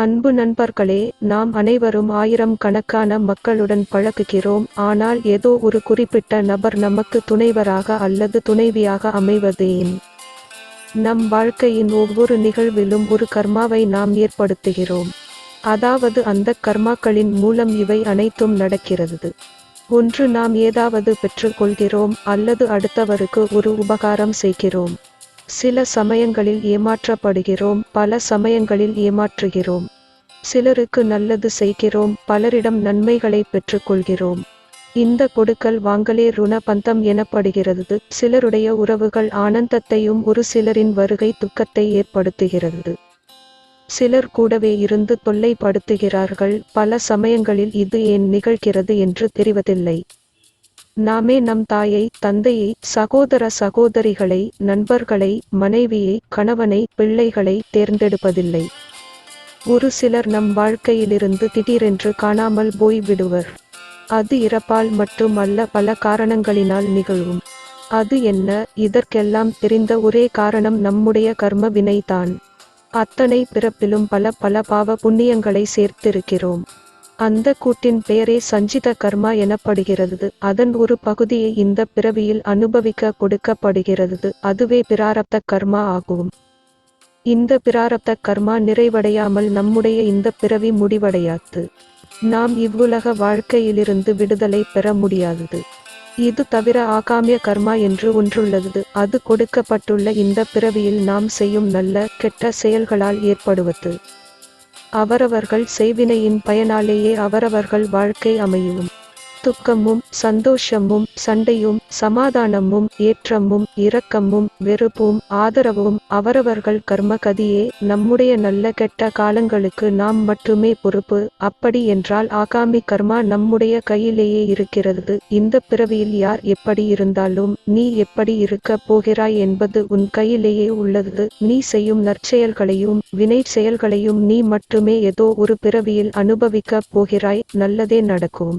அன்பு நண்பர்களே நாம் அனைவரும் ஆயிரம் கணக்கான மக்களுடன் பழகுகிறோம். ஆனால் ஏதோ ஒரு குறிப்பிட்ட நபர் நமக்கு துணைவராக அல்லது துணைவியாக அமைவது ஏன் நம் வாழ்க்கையின் ஒவ்வொரு நிகழ்விலும் ஒரு கர்மாவை நாம் ஏற்படுத்துகிறோம். அதாவது அந்த கர்மாக்களின் மூலம் இவை அனைத்தும் நடக்கிறது. ஒன்று நாம் ஏதாவது பெற்றுக்கொள்கிறோம் அல்லது அடுத்தவருக்கு ஒரு உபகாரம் செய்கிறோம். சில சமயங்களில் ஏமாற்றப்படுகிறோம் பல சமயங்களில் ஏமாற்றுகிறோம். சிலருக்கு நல்லது செய்கிறோம் பலரிடம் நன்மைகளை பெற்றுக்கொள்கிறோம். இந்த கொடுக்கல் வாங்கலே ருண பந்தம் எனப்படுகிறது. சிலருடைய உறவுகள் ஆனந்தத்தையும் ஒரு சிலரின் வருகை துக்கத்தை ஏற்படுத்துகிறது. சிலர் கூடவே இருந்து தொல்லைப்படுத்துகிறார்கள். பல சமயங்களில் இது ஏன் நிகழ்கிறது என்று தெரிவதில்லை. நாமே நம் தாயை தந்தையை சகோதர சகோதரிகளை நண்பர்களை மனைவியை கணவனை பிள்ளைகளை தேர்ந்தெடுப்பதில்லை. ஒரு சிலர் நம் வாழ்க்கையிலிருந்து திடீரென்று காணாமல் போய் விடுவர். அது இறப்பால் மட்டுமல்ல பல காரணங்களினால் நிகழும். அது என்ன? இதற்கெல்லாம் தெரிந்த ஒரே காரணம் நம்முடைய கர்ம வினைதான். அத்தனை பிறப்பிலும் பல பல பாவ புண்ணியங்களை சேர்த்திருக்கிறோம். அந்த கூட்டின் பெயரே சஞ்சித கர்மா எனப்படுகிறது. அதன் ஒரு பகுதியை இந்த பிறவியில் அனுபவிக்க கொடுக்கப்படுகிறது. அதுவே பிராரப்த கர்மா ஆகும். இந்த பிராரப்த கர்மா நிறைவடையாமல் நம்முடைய இந்த பிறவி முடிவடையாது. நாம் இவ்வுலக வாழ்க்கையிலிருந்து விடுதலை பெற முடியாதது இது தவிர ஆகாமிய கர்மா என்று ஒன்றுள்ளது. அது கொடுக்கப்பட்டுள்ள இந்த பிறவியில் நாம் செய்யும் நல்ல கெட்ட செயல்களால் ஏற்படுவது. அவரவர்கள் செய்வினையின் பயனாலேயே அவரவர்கள் வாழ்க்கை அமையும். துக்கமும் சந்தோஷமும் சண்டையும் சமாதானமும் ஏற்றமும் இரக்கமும் வெறுப்பும் ஆதரவும் அவரவர்கள் கர்மகதியே நம்முடைய நல்ல கெட்ட காலங்களுக்கு நாம் மட்டுமே பொறுப்பு. அப்படி என்றால் ஆகாமி கர்மா நம்முடைய கையிலேயே இருக்கிறது. இந்த பிறவியில் யார் எப்படி இருந்தாலும் நீ எப்படி இருக்க போகிறாய் என்பது உன் கையிலேயே உள்ளது. நீ செய்யும் நற்செயல்களையும் வினை செயல்களையும் நீ மட்டுமே ஏதோ ஒரு பிறவியில் அனுபவிக்க போகிறாய். நல்லதே நடக்கும்.